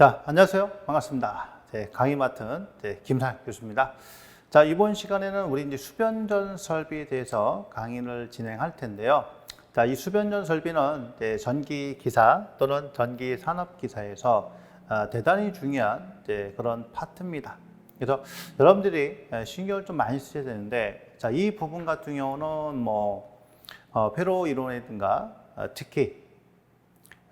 자, 안녕하세요. 반갑습니다. 네, 강의 맡은 네, 김상 교수입니다. 자, 이번 시간에는 우리 이제 수변전 설비에 대해서 강의를 진행할 텐데요. 자, 이 수변전 설비는 이제 전기 기사 또는 전기 산업 기사에서 아, 대단히 중요한 이제 그런 파트입니다. 그래서 여러분들이 에, 신경을 좀 많이 쓰셔야 되는데, 자, 이 부분 같은 경우는 뭐, 어, 회로 이론이든가, 어, 특히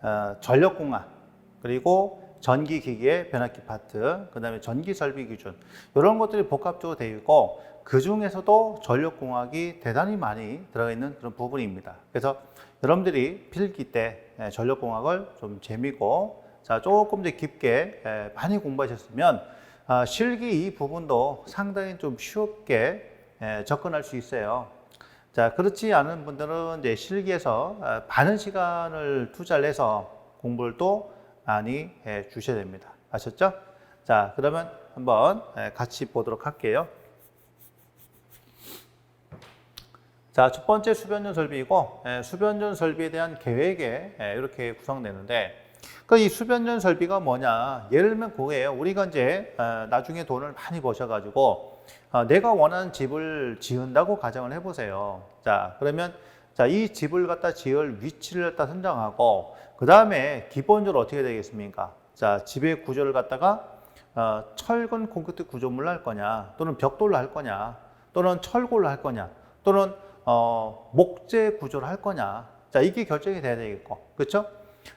어, 전력공학 그리고 전기기기의 변압기 파트, 그 다음에 전기 설비 기준 이런 것들이 복합적으로 되어 있고 그 중에서도 전력공학이 대단히 많이 들어가 있는 그런 부분입니다. 그래서 여러분들이 필기 때 예, 전력공학을 좀 재미고 자 조금 더 깊게 예, 많이 공부하셨으면 아, 실기 이 부분도 상당히 좀 쉽게 예, 접근할 수 있어요. 자, 그렇지 않은 분들은 이제 실기에서 아, 많은 시간을 투자를 해서 공부를 또 많이 해 주셔야 됩니다. 아셨죠? 자, 그러면 한번 예, 같이 보도록 할게요. 자, 첫 번째 수변전 설비이고, 예, 수변전 설비에 대한 계획에 예, 이렇게 구성되는데, 그이 수변전 설비가 뭐냐? 예를 들면 그거예요. 우리가 이제 어, 나중에 돈을 많이 버셔가지고 어, 내가 원하는 집을 지은다고 가정을 해보세요. 자, 그러면 자, 이 집을 갖다 지을 위치를 갖다 선정하고 그 다음에 기본적으로 어떻게 되겠습니까? 자, 집의 구조를 갖다가 어, 철근 콘크리트 구조물로 할 거냐, 또는 벽돌로 할 거냐, 또는 철골로 할 거냐, 또는 어, 목재 구조로 할 거냐. 자, 이게 결정이 돼야 되겠고, 그렇죠?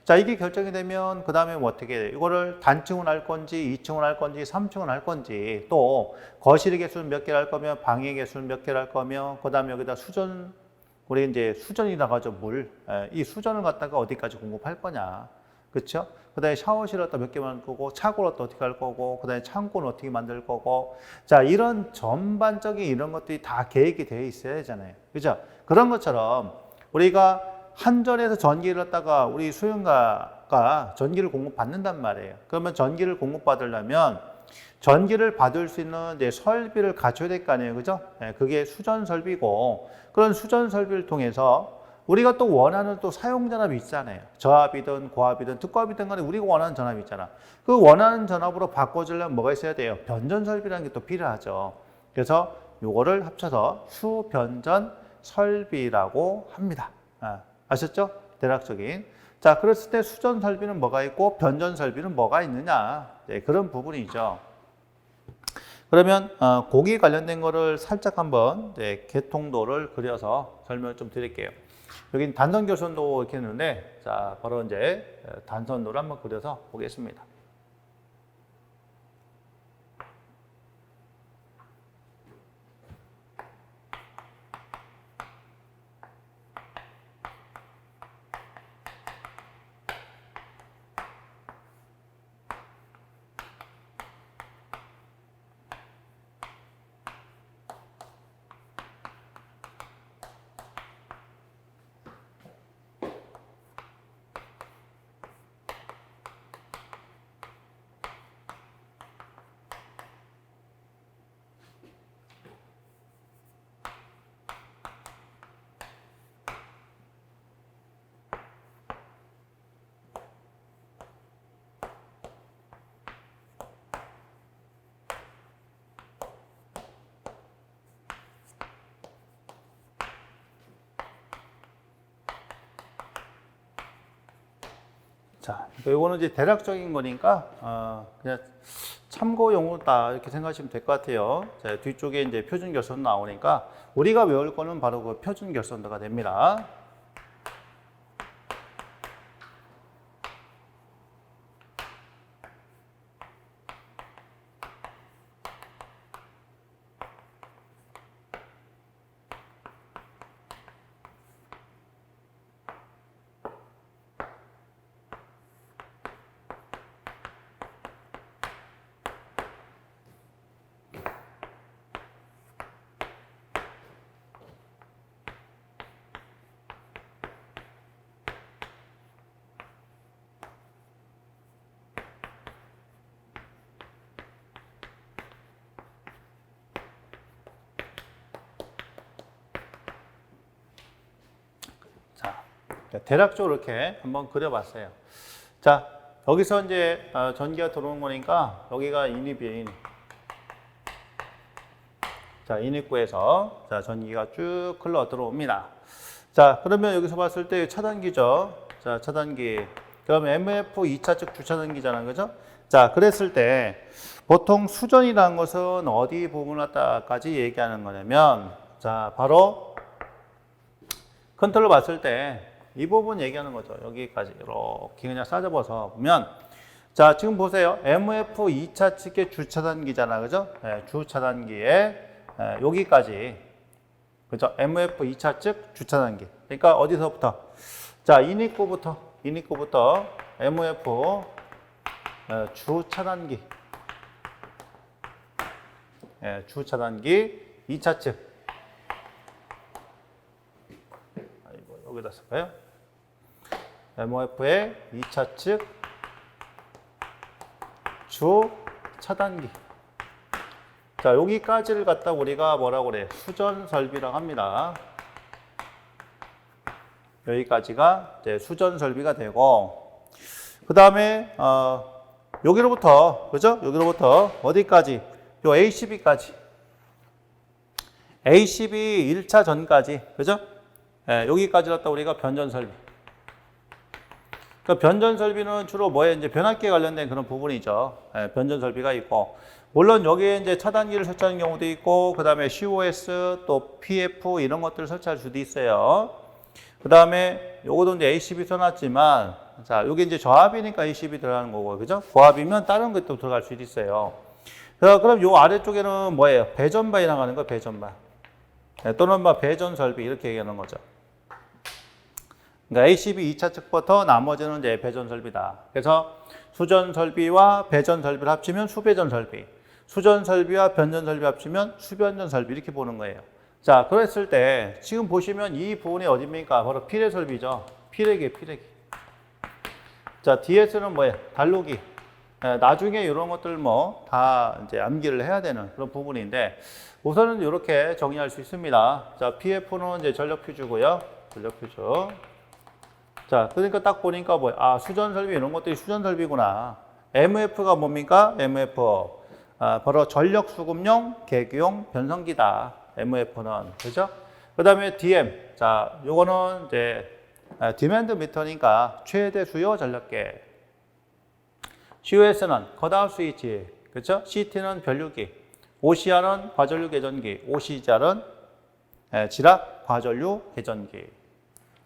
자, 이게 결정이 되면 그 다음에 뭐 어떻게 돼? 이거를 단층은 할 건지, 2층은 할 건지, 3층은 할 건지, 또 거실의 개수는 몇 개를 할 거면, 방의 개수는 몇 개를 할 거며, 그 다음에 여기다 수전, 우리 이제 수전이라고 하죠, 물. 에, 이 수전을 갖다가 어디까지 공급할 거냐. 그렇죠? 그 다음에 샤워실을 갖다 몇개 만들 거고, 차고를 갖다 어떻게 할 거고, 그 다음에 창고는 어떻게 만들 거고. 자, 이런 전반적인 이런 것들이 다 계획이 되어 있어야 되잖아요. 그죠? 그런 것처럼 우리가 한전에서 전기를 갖다가 우리 수용가가 전기를 공급받는단 말이에요. 그러면 전기를 공급받으려면 전기를 받을 수 있는 이제 설비를 갖춰야 될 거 아니에요. 그죠? 예, 그게 수전 설비고 그런 수전 설비를 통해서 우리가 또 원하는 또 사용 전압이 있잖아요. 저압이든 고압이든 특고압이든 간에 우리가 원하는 전압이 있잖아. 그 원하는 전압으로 바꿔주려면 뭐가 있어야 돼요? 변전 설비라는 게 또 필요하죠. 그래서 요거를 합쳐서 수변전 설비라고 합니다. 아, 아셨죠? 대략적인. 자, 그랬을 때 수전 설비는 뭐가 있고 변전 설비는 뭐가 있느냐. 네, 그런 부분이죠. 그러면 어, 고기 관련된 거를 살짝 한번 네, 개통도를 그려서 설명을 좀 드릴게요. 여긴 단선 교선도 이렇게 있는데 자, 바로 이제 어, 단선도를 한번 그려서 보겠습니다. 자, 이거는 이제 대략적인 거니까 어, 그냥 참고용으로다 이렇게 생각하시면 될 것 같아요. 자, 뒤쪽에 이제 표준 결선 나오니까 우리가 외울 거는 바로 그 표준 결선도가 됩니다. 자, 대략적으로 이렇게 한번 그려봤어요. 자, 여기서 이제 어, 전기가 들어오는 거니까 여기가 인입이에요. 인입. 자, 인입구에서 자, 전기가 쭉 흘러 들어옵니다. 자, 그러면 여기서 봤을 때 차단기죠. 자, 차단기. 그럼 MF 2차 측 주차단기잖아요. 그죠? 자, 그랬을 때 보통 수전이라는 것은 어디 부분을 갖다까지 얘기하는 거냐면 자, 바로 컨트롤 봤을 때 이 부분 얘기하는 거죠. 여기까지 이렇게 그냥 싸접어서 보면 자, 지금 보세요. MF 2차 측의 주차단기잖아. 그죠? 네, 주차단기에 예, 여기까지 그죠? MF 2차 측 주차단기. 그러니까 어디서부터? 자, 인입구부터 인입구부터 MF 어, 주차단기. 예, 주차단기 2차 측. 아이고, 여기다 쓸까요? MOF의 2차 측 주 차단기. 자, 여기까지를 갖다 우리가 뭐라고 그래? 수전 설비라고 합니다. 여기까지가 이제 수전 설비가 되고, 그 다음에, 어, 여기로부터, 그죠? 여기로부터 어디까지? 요 ACB까지. ACB 1차 전까지, 그죠? 예, 여기까지 갖다 우리가 변전 설비. 그 변전 설비는 주로 뭐에 이제 변압기에 관련된 그런 부분이죠. 예, 변전 설비가 있고, 물론 여기에 이제 차단기를 설치하는 경우도 있고, 그 다음에 COS 또 PF 이런 것들을 설치할 수도 있어요. 그 다음에 요것도 이제 ACB 써놨지만, 자, 요게 이제 저압이니까 ACB 들어가는 거고, 그죠? 고압이면 다른 것도 들어갈 수 있어요. 자, 그럼 요 아래쪽에는 뭐예요? 배전반이 나가는 거 배전반. 네, 또는 뭐 배전 설비 이렇게 얘기하는 거죠. 그러니까 ACB 2차 측부터 나머지는 이제 배전 설비다. 그래서 수전 설비와 배전 설비를 합치면 수배전 설비. 수전 설비와 변전 설비 합치면 수변전 설비 이렇게 보는 거예요. 자, 그랬을 때 지금 보시면 이 부분이 어딥니까? 바로 피레 설비죠. 피레기, 피레기. 자, DS는 뭐예요? 달로기. 예, 나중에 이런 것들 뭐 다 이제 암기를 해야 되는 그런 부분인데 우선은 이렇게 정리할 수 있습니다. 자, PF는 이제 전력 퓨즈고요. 전력 퓨즈. 자, 그러니까 딱 보니까 뭐야? 아, 수전 설비 이런 것들이 수전 설비구나. MF가 뭡니까? MF. 아, 바로 전력 수급용 계기용 변성기다. MF는. 그죠? 그 다음에 DM. 자, 요거는 이제 아, 디맨드 미터니까 최대 수요 전력계. COS는 컷아웃 스위치. 그죠? CT는 변류기. OCR은 과전류 개전기. OCR은 지락 과전류 개전기.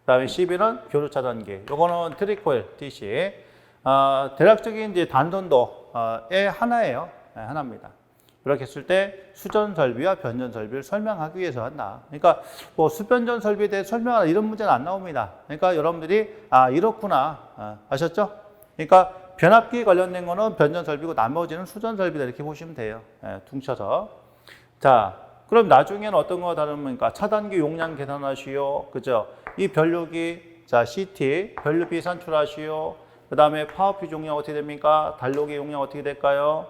그 다음에 12는 교류 차단기. 요거는 트리코일 DC. 어, 대략적인 이제 단전도의 하나예요. 네, 하나입니다. 이렇게 했을 때 수전 설비와 변전 설비를 설명하기 위해서 한다. 그러니까 뭐 수변전 설비에 대해 설명하라 이런 문제는 안 나옵니다. 그러니까 여러분들이 아 이렇구나 아, 아셨죠? 그러니까 변압기 관련된 거는 변전 설비고 나머지는 수전 설비다 이렇게 보시면 돼요. 예, 퉁쳐서 자 그럼 나중에는 어떤 거 다릅니까? 차단기 용량 계산하시오. 그죠? 이 변류기, 자, CT, 변류비 산출하시오. 그 다음에 파워피 용량 어떻게 됩니까? 단로기 용량 어떻게 될까요?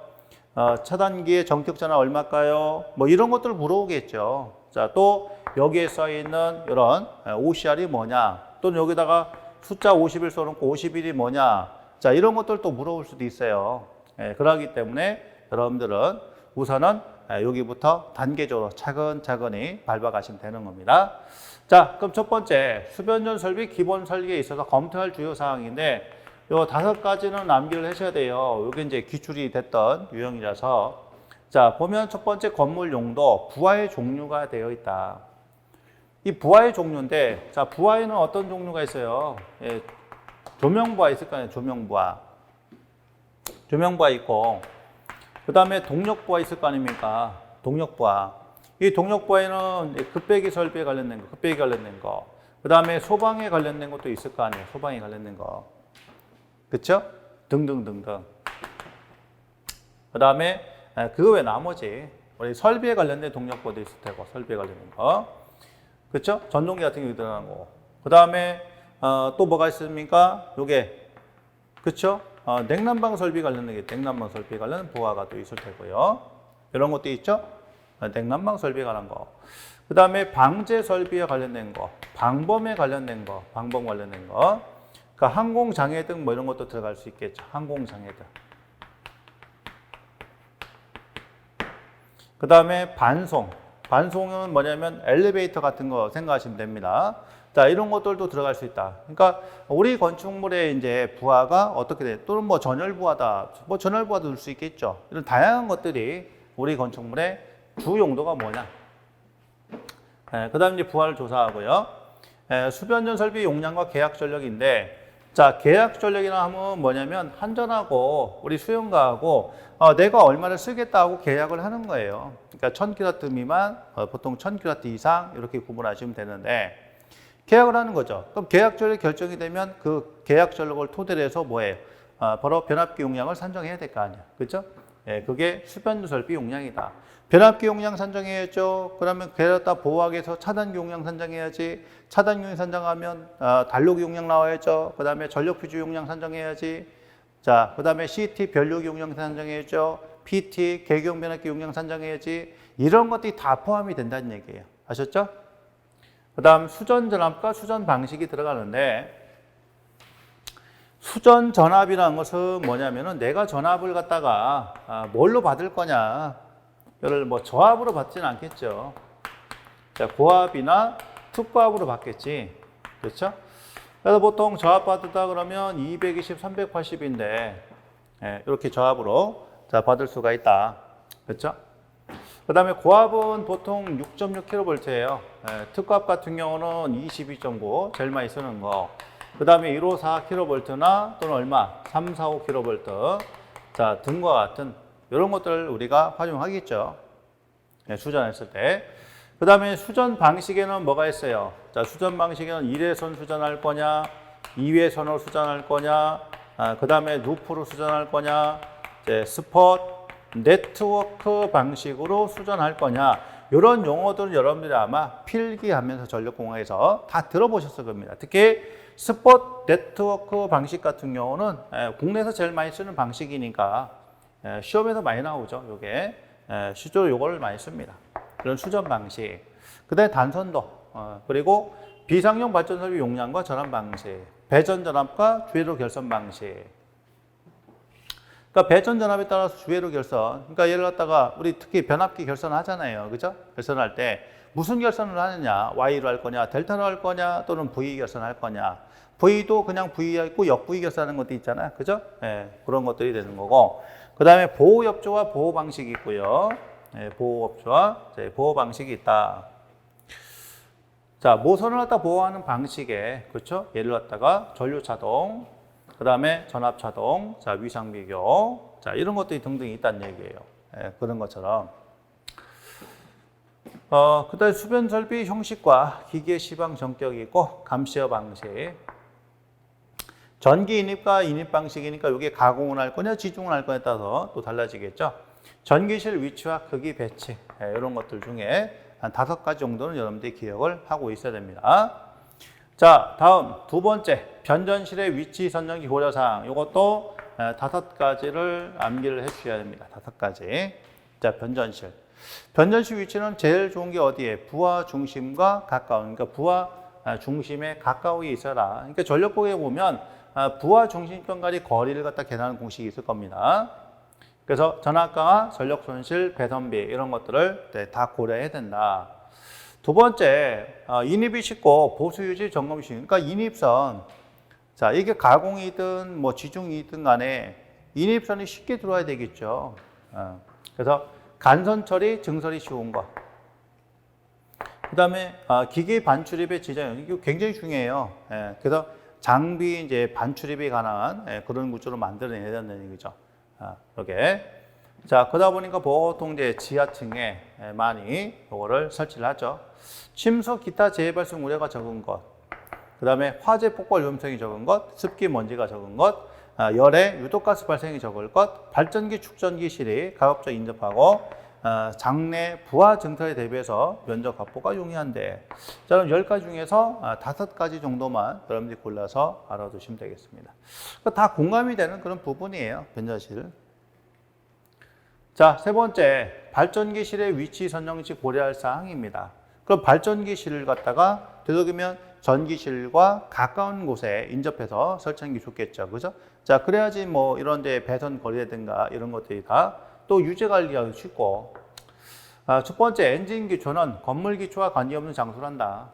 어, 차단기의 정격 전압 얼마일까요? 뭐 이런 것들을 물어보겠죠. 자, 또 여기에 써 있는 이런 OCR이 뭐냐? 또는 여기다가 숫자 50을 써놓고 51이 뭐냐? 자, 이런 것들 또 물어볼 수도 있어요. 예, 그러기 때문에 여러분들은 우선은 예, 여기부터 단계적으로 차근차근히 밟아가시면 되는 겁니다. 자, 그럼 첫 번째 수변전 설비 기본 설계에 있어서 검토할 주요 사항인데 요 다섯 가지는 암기를 하셔야 돼요. 이게 이제 기출이 됐던 유형이라서 자 보면 첫 번째 건물 용도 부하의 종류가 되어 있다. 이 부하의 종류인데 자 부하에는 어떤 종류가 있어요? 예, 조명 부하 있을 거 아니에요. 조명 부하. 조명 부하 있고 그 다음에 동력 부하 있을 거 아닙니까? 동력 부하. 이 동력부하에는 급배기 설비에 관련된 거, 급배기 관련된 거. 그 다음에 소방에 관련된 것도 있을 거 아니에요. 소방에 관련된 거. 그쵸? 등등등등. 그 다음에 그거 외 나머지 우리 설비에 관련된 동력부도 있을 테고 설비에 관련된 거. 그쵸? 전동기 같은 게 들어간 거. 그 다음에 어, 또 뭐가 있습니까? 요게 그쵸? 어, 냉난방 설비 관련된 게 냉난방 설비 관련 부하가 또 있을 테고요. 이런 것도 있죠? 어, 냉난방 설비에 관한 거. 그 다음에 방제 설비에 관련된 거, 방범에 관련된 거, 방범 관련된 거. 그러니까 항공 장애 등 뭐 이런 것도 들어갈 수 있겠죠. 항공 장애 등. 그 다음에 반송. 반송은 뭐냐면 엘리베이터 같은 거 생각하시면 됩니다. 자, 이런 것들도 들어갈 수 있다. 그러니까 우리 건축물의 이제 부하가 어떻게 돼? 또는 뭐 전열 부하다. 뭐 전열 부하도 될수 있겠죠. 이런 다양한 것들이 우리 건축물의 주 용도가 뭐냐? 그 다음 이제 부하를 조사하고요. 에, 수변전 설비 용량과 계약 전력인데, 자, 계약 전력이라 하면 뭐냐면 한전하고 우리 수용가하고 어, 내가 얼마를 쓰겠다고 계약을 하는 거예요. 그러니까 1000kW 미만, 어, 보통 1000kW 이상 이렇게 구분하시면 되는데 계약을 하는 거죠. 그럼 계약 전력 결정이 되면 그 계약 전력을 토대로 해서 뭐예요? 아, 바로 변압기 용량을 산정해야 될 거 아니야. 그렇죠? 예, 그게 수변 설비 용량이다. 변압기 용량 산정해야죠. 그러면 보호하기 위해서 차단기 용량 산정해야지. 차단기 용량 산정하면 아, 단로기 용량 나와야죠. 그 다음에 전력 fü주 용량 산정해야지. 자, 그 다음에 CT 변류기 용량 산정해야죠. PT 개경 변압기 용량 산정해야지. 이런 것들이 다 포함이 된다는 얘기예요. 아셨죠? 그 다음 수전 전압과 수전 방식이 들어가는데 수전 전압이라는 것은 뭐냐면은 내가 전압을 갖다가 아, 뭘로 받을 거냐 이를 뭐 저압으로 받지는 않겠죠. 자, 고압이나 특고압으로 받겠지. 그렇죠? 그래서 보통 저압 받았다 그러면 220, 380인데 예, 이렇게 저압으로 자, 받을 수가 있다. 그렇죠? 그 다음에 고압은 보통 6.6kV예요. 예, 특고압 같은 경우는 22.9 제일 많이 쓰는 거. 그 다음에 154kV나 또는 얼마? 345kV 자 등과 같은 이런 것들을 우리가 활용하겠죠. 예, 수전했을 때. 그 다음에 수전 방식에는 뭐가 있어요? 자 수전 방식에는 1회선 수전할 거냐, 2회선으로 수전할 거냐, 아, 그 다음에 루프로 수전할 거냐, 이제 스폿, 네트워크 방식으로 수전할 거냐 이런 용어들은 여러분들이 아마 필기하면서 전력공학에서 다 들어보셨을 겁니다. 특히 스폿 네트워크 방식 같은 경우는 에, 국내에서 제일 많이 쓰는 방식이니까 에, 시험에서 많이 나오죠. 요게 에, 실제로 요거를 많이 씁니다. 그런 수전 방식. 그다음에 단선도 어, 그리고 비상용 발전 설비 용량과 전압 방식, 배전 전압과 주회로 결선 방식. 그러니까 배전 전압에 따라서 주회로 결선. 그러니까 예를 갖다가 우리 특히 변압기 결선을 하잖아요. 그죠? 결선할 때 무슨 결선을 하느냐? Y로 할 거냐? 델타로 할 거냐? 또는 V 결선할 거냐? V도 그냥 V 있고 역 V 결선하는 것도 있잖아요. 그죠? 예, 그런 것들이 되는 거고. 그 다음에 보호 협조와 보호 방식이 있고요. 예, 보호 협조와 이제 보호 방식이 있다. 자, 모선을 갖다 보호하는 방식에 그렇죠? 예를 갖다가 전류 차동, 그 다음에 전압 차동, 자 위상 비교, 자 이런 것들이 등등 있다는 얘기예요. 예, 그런 것처럼. 어, 그 다음 수변 설비 형식과 기계 시방 정격이 있고 감시어 방식. 전기 인입과 인입 방식이니까 이게 가공을 할 거냐 지중을 할 거냐에 따라서 또 달라지겠죠. 전기실 위치와 크기 배치 예, 이런 것들 중에 한 다섯 가지 정도는 여러분들이 기억을 하고 있어야 됩니다. 자, 다음 두 번째 변전실의 위치 선정기 고려사항. 이것도 에, 다섯 가지를 암기를 해주셔야 됩니다. 다섯 가지. 자, 변전실. 변전실 위치는 제일 좋은 게 어디에? 부하 중심과 가까운. 그러니까 부하 아, 중심에 가까이 있어라. 그러니까 전력공에 보면 아, 부하 중심권 간의 거리를 갖다 계산하는 공식이 있을 겁니다. 그래서 전압강화, 전력 손실, 배선비 이런 것들을 네, 다 고려해야 된다. 두 번째, 어, 인입이 쉽고 보수 유지 점검이 쉽. 그러니까 인입선. 자, 이게 가공이든 뭐 지중이든 간에 인입선이 쉽게 들어와야 되겠죠. 어, 그래서 간선 처리, 증설이 쉬운 거. 그 다음에 어, 기계 반출입의 지정, 이거 굉장히 중요해요. 예, 그래서 장비 이제 반출입이 가능한 예, 그런 구조로 만들어내야 된다는 얘기죠. 아, 이렇게. 자, 그러다 보니까 보통 이제 지하층에 예, 많이 이거를 설치를 하죠. 침수, 기타 재해 발생 우려가 적은 것. 그 다음에 화재 폭발 위험성이 적은 것, 습기 먼지가 적은 것, 아, 열에 유독가스 발생이 적을 것, 발전기, 축전기 실이 가급적 인접하고, 아, 장내 부하 증설에 대비해서 면적 확보가 용이한데, 자, 그럼 10가지 중에서 아, 5가지 정도만 여러분들이 골라서 알아두시면 되겠습니다. 그다 공감이 되는 그런 부분이에요, 변자실. 자, 세 번째, 발전기실의 위치 선정 시 고려할 사항입니다. 그럼 발전기실을 갖다가 되도록이면 전기실과 가까운 곳에 인접해서 설치하는 게 좋겠죠. 그죠? 자, 그래야지 뭐 이런 데 배선 거리라든가 이런 것들이 다 또 유지 관리하기 쉽고. 아, 첫 번째, 엔진 기초는 건물 기초와 관계없는 장소를 한다.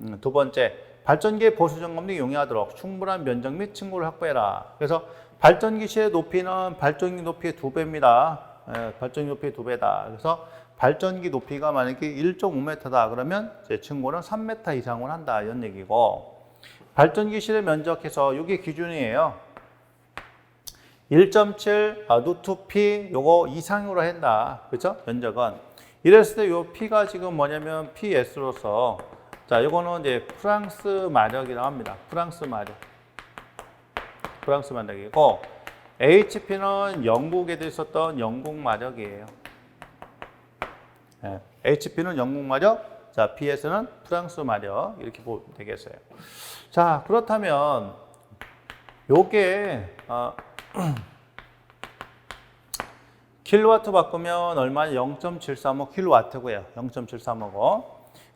음, 두 번째, 발전기의 보수 점검 등 용이하도록 충분한 면적 및 층고를 확보해라. 그래서 발전기실의 높이는 발전기 높이의 두 배입니다. 예, 발전기 높이의 두 배다. 그래서 발전기 높이가 만약에 1.5m다 그러면 이제 층고는 3m 이상을 한다 이런 얘기고 발전기 실의 면적해서 이게 기준이에요. 1.7 아, 루트 p 요거 이상으로 한다. 그죠? 면적은 이랬을 때 요 p가 지금 뭐냐면 ps로서 자, 요거는 이제 프랑스 마력이라고 합니다. 프랑스 마력. 프랑스 마력이고 HP는 영국에도 있었던 영국 마력이에요. 예, HP는 영국 마력, 자, PS는 프랑스 마력 이렇게 보면 되겠어요. 자, 그렇다면 요게 어, 킬로와트 바꾸면 얼마 0.735 킬로와트고요. 0.735고.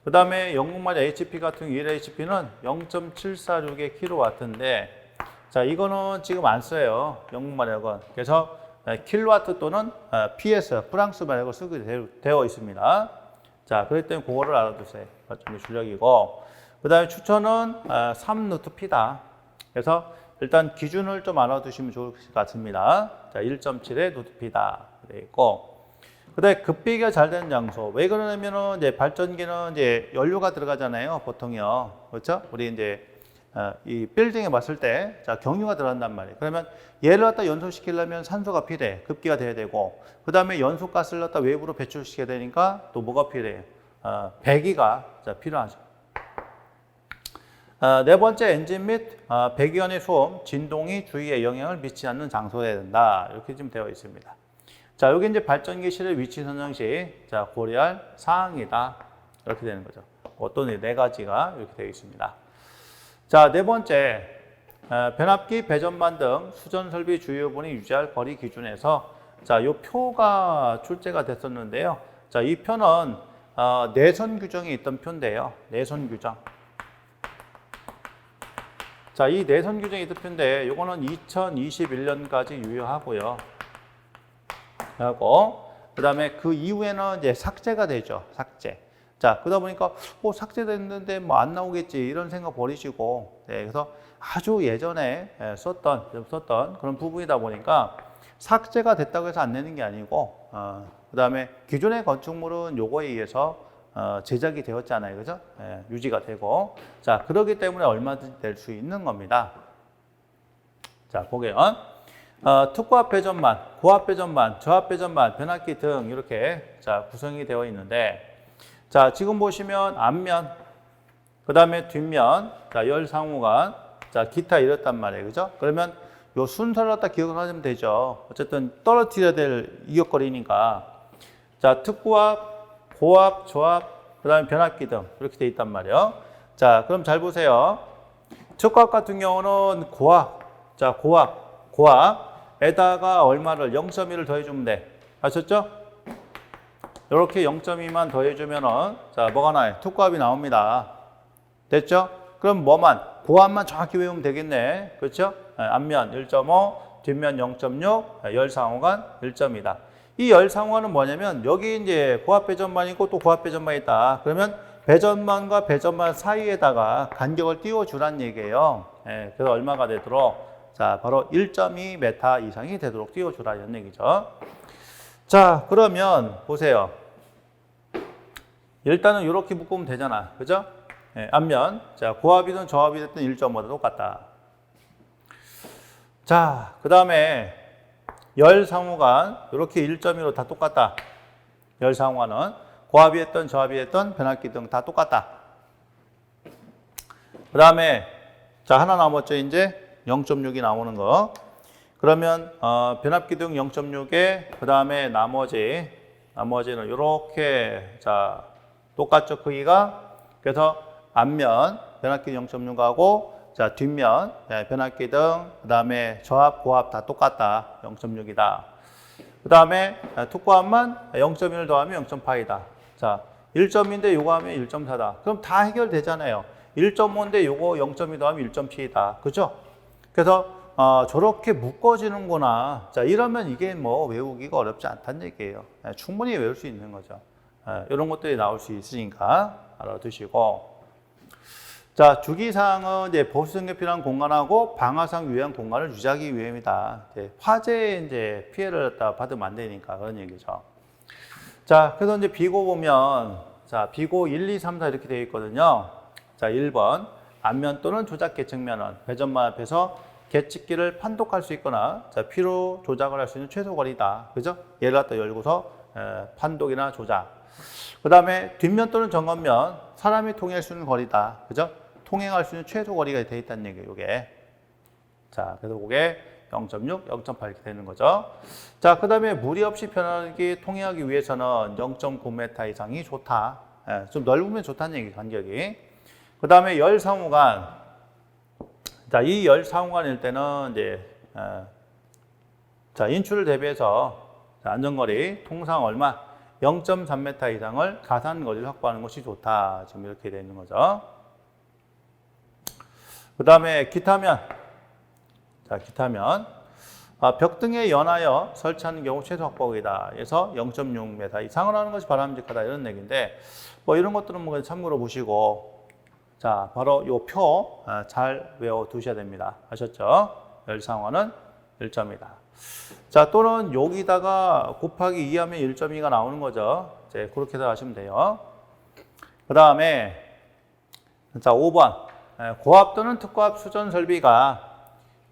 그 다음에 영국마저 HP 같은 1 HP는 0.746의 킬로와트인데 자 이거는 지금 안 써요. 영국 마력은. 그래서 에, 킬로와트 또는 어, PS 프랑스 마력을 쓰게 되- 되어 있습니다. 자 그렇기 때문에 그거를 알아두세요. 좀 출력이고 그 다음에 추천은 어, 3루트 P다. 그래서 일단 기준을 좀 알아두시면 좋을 것 같습니다. 자 1.7의 루트 P다. 되어 있고 그다음에 급비가 잘 되는 장소. 왜 그러냐면은 이제 발전기는 이제 연료가 들어가잖아요. 보통요. 그렇죠? 우리 이제 어, 이 빌딩에 봤을 때, 자, 경유가 들어간단 말이에요. 그러면 얘를 갖다 연소시키려면 산소가 필요해. 급기가 돼야 되고, 그 다음에 연소가스를 갖다 외부로 배출시켜야 되니까 또 뭐가 필요해요? 어, 배기가 자, 필요하죠. 어, 네 번째 엔진 및 어, 배기관의 소음, 진동이 주위에 영향을 미치지 않는 장소여야 된다. 이렇게 지금 되어 있습니다. 자, 여기 이제 발전기 실의 위치 선정 시, 자, 고려할 사항이다. 이렇게 되는 거죠. 어떤 네 가지가 이렇게 되어 있습니다. 자, 네 번째, 어, 변압기, 배전반 등 수전 설비 주요 부분이 유지할 거리 기준에서 자, 요 표가 출제가 됐었는데요. 자, 이 표는 어, 내선 규정이 있던 표인데요. 내선 규정. 자, 이 내선 규정이 있던 표인데 요거는 2021년까지 유효하고요. 하고 그다음에 그 이후에는 이제 삭제가 되죠. 삭제. 자, 그러다 보니까 어 삭제됐는데 뭐 안 나오겠지 이런 생각 버리시고 네, 그래서 아주 예전에 예, 썼던 좀 썼던 그런 부분이다 보니까 삭제가 됐다고 해서 안 내는 게 아니고 어, 그다음에 기존의 건축물은 요거에 의해서 어, 제작이 되었잖아요. 그죠? 예, 유지가 되고 자, 그러기 때문에 얼마든지 될 수 있는 겁니다. 자, 보게요. 어, 특고압 배전만, 고압 배전만, 저압 배전만, 변압기 등 이렇게 자 구성이 되어 있는데 자 지금 보시면 앞면, 그 다음에 뒷면, 자 열 상호관, 자 기타 이렇단 말이에요, 그죠? 그러면 요 순서를 갖다 기억하시면 되죠. 어쨌든 떨어뜨려야 될 이격거리니까 자 특고압, 고압, 저압, 그 다음에 변압기 등 이렇게 돼 있단 말이에요. 자 그럼 잘 보세요. 특고압 같은 경우는 고압, 자 고압, 고압에다가 얼마를 0.1을 더해주면 돼. 아셨죠? 이렇게 0.2만 더해주면은 자 뭐가 나요? 특고압이 나옵니다. 됐죠? 그럼 뭐만 고압만 정확히 외우면 되겠네. 그렇죠? 예, 앞면 1.5, 뒷면 0.6, 열상호간 1.2다. 이 열상호간은 뭐냐면 여기 이제 고압 배전반이 있고 또 고압 배전반이 있다. 그러면 배전반과 배전반 사이에다가 간격을 띄워주란 얘기예요. 예, 그래서 얼마가 되도록 자 바로 1.2m 이상이 되도록 띄워주라 이런 얘기죠. 자 그러면 보세요. 일단은 이렇게 묶으면 되잖아. 그죠? 예, 앞면. 자, 고압이든 저압이 됐든 1.5도 똑같다. 자, 그 다음에 열 상호간 이렇게 1.2로 다 똑같다. 열 상호간은 고압이 됐든 저압이 됐든 변압기 등 다 똑같다. 그 다음에 자 하나 남았죠 이제 0.6이 나오는 거. 그러면 어, 변압기 등 0.6에 그 다음에 나머지 나머지는 이렇게 자 똑같죠 크기가 그래서 앞면 변압기 0.6하고 자 뒷면 네, 변압기 등 그 다음에 저압 고압 다 똑같다 0.6이다 그 다음에 특고압만 0.1을 더하면 0.8이다 자 1점인데 요거 하면 1.4다 그럼 다 해결되잖아요 1.5인데 요거 0.2 더하면 1.7이다. 그죠? 그래서 어, 저렇게 묶어지는구나. 자, 이러면 이게 뭐 외우기가 어렵지 않다는 얘기예요. 예, 충분히 외울 수 있는 거죠. 예, 이런 것들이 나올 수 있으니까 알아두시고. 자, 주기사항은 이제 보수성에 필요한 공간하고 방화상 유해한 공간을 유지하기 위함이다. 이제 화재에 이제 피해를 받으면 안 되니까 그런 얘기죠. 자, 그래서 이제 비고 보면 자, 비고 1, 2, 3, 4 이렇게 되어 있거든요. 자, 1번 앞면 또는 조작 계측면은 배전만 앞에서 계측기를 판독할 수 있거나 자, 피로 조작을 할 수 있는 최소 거리다. 그죠? 얘를 갖다 열고서 에, 판독이나 조작. 그 다음에 뒷면 또는 정면면 사람이 통행할 수 있는 거리다. 그죠? 통행할 수 있는 최소 거리가 되어 있다는 얘기예요, 요게. 자, 그래서 그게 0.6, 0.8 이렇게 되는 거죠. 자, 그 다음에 무리 없이 편하게 통행하기 위해서는 0.9m 이상이 좋다. 예, 좀 넓으면 좋다는 얘기, 간격이. 그 다음에 열 상호간. 자, 이 열 상호간일 때는 이제, 예, 자, 인출을 대비해서 자, 안전거리 통상 얼마? 0.3m 이상을 가산 거리를 확보하는 것이 좋다. 지금 이렇게 되어 있는 거죠. 그 다음에 기타면. 자, 기타면. 아, 벽 등에 연하여 설치하는 경우 최소 확보이다. 그래서 0.6m 이상을 하는 것이 바람직하다. 이런 얘기인데, 뭐 이런 것들은 뭐 참고로 보시고, 자, 바로 요 표 잘 외워 두셔야 됩니다. 아셨죠? 열상화는 1점이다. 자, 또는 여기다가 곱하기 2 하면 1.2가 나오는 거죠. 이제 그렇게 해서 하시면 돼요. 그 다음에, 자, 5번. 에, 고압 또는 특고압 수전 설비가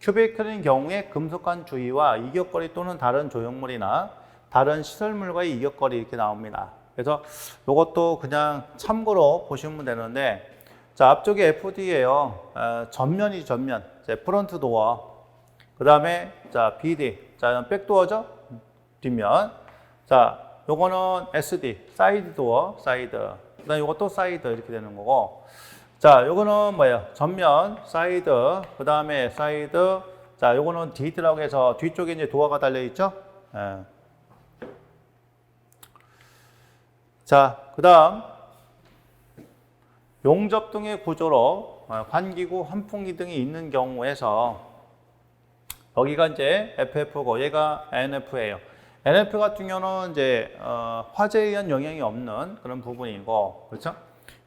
큐비클인 경우에 금속관 주위와 이격거리 또는 다른 조형물이나 다른 시설물과의 이격거리 이렇게 나옵니다. 그래서 이것도 그냥 참고로 보시면 되는데, 자, 앞쪽에 FD예요. 어, 전면이 전면. 프론트 도어. 그 다음에, 자, BD. 자, 백도어죠? 뒷면. 자, 요거는 SD. 사이드 도어, 사이드. 그 다음에 요것도 사이드 이렇게 되는 거고. 자, 요거는 뭐예요? 전면, 사이드. 그 다음에 사이드. 자, 요거는 디드라고 해서 뒤쪽에 이제 도어가 달려 있죠? 예. 자, 그 다음. 용접 등의 구조로 어, 환기구, 환풍기 등이 있는 경우에서 여기가 이제 FF고 얘가 NF예요. NF 같은 경우는 이제 어, 화재에 의한 영향이 없는 그런 부분이고 그렇죠?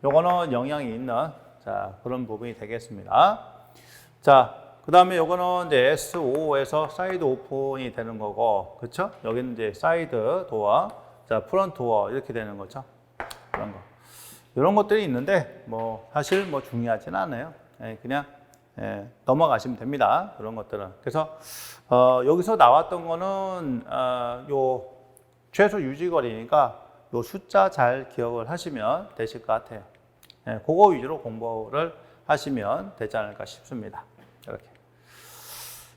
요거는 영향이 있는 자 그런 부분이 되겠습니다. 자 그 다음에 요거는 이제 S55에서 사이드 오픈이 되는 거고 그렇죠? 여기는 이제 사이드 도어, 자 프론트 도어 이렇게 되는 거죠. 그런 거. 이런 것들이 있는데 뭐 사실 뭐 중요하진 않아요. 예, 그냥 예, 넘어가시면 됩니다. 그런 것들은. 그래서 어, 여기서 나왔던 거는 어, 요 최소 유지거리니까 요 숫자 잘 기억을 하시면 되실 것 같아요. 예, 그거 위주로 공부를 하시면 되지 않을까 싶습니다. 이렇게.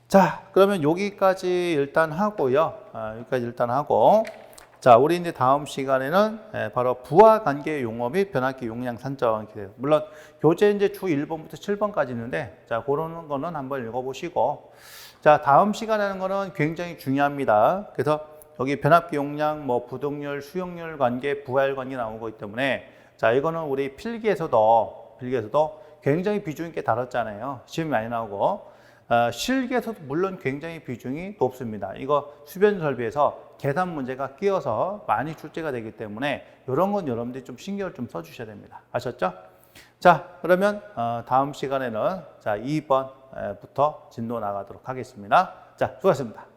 자, 그러면 여기까지 일단 하고요. 아, 여기까지 일단 하고. 자, 우리 이제 다음 시간에는 예, 바로 부하 관계 용어 및 변압기 용량 산정 이렇게 돼요. 물론 교재 이제 주 1번부터 7번까지 있는데 자, 그런 거는 한번 읽어 보시고 자, 다음 시간에는 거는 굉장히 중요합니다. 그래서 여기 변압기 용량 뭐 부동률, 수용률 관계, 부하율 관계 나오고 있기 때문에 자, 이거는 우리 필기에서도 필기에서도 굉장히 비중 있게 다뤘잖아요. 시험이 많이 나오고 어, 실기에서도 물론 굉장히 비중이 높습니다. 이거 수변 설비에서 계산 문제가 끼어서 많이 출제가 되기 때문에 이런 건 여러분들이 좀 신경을 좀 써주셔야 됩니다. 아셨죠? 자, 그러면 어, 다음 시간에는 자 2번부터 진도 나가도록 하겠습니다. 자, 수고하셨습니다.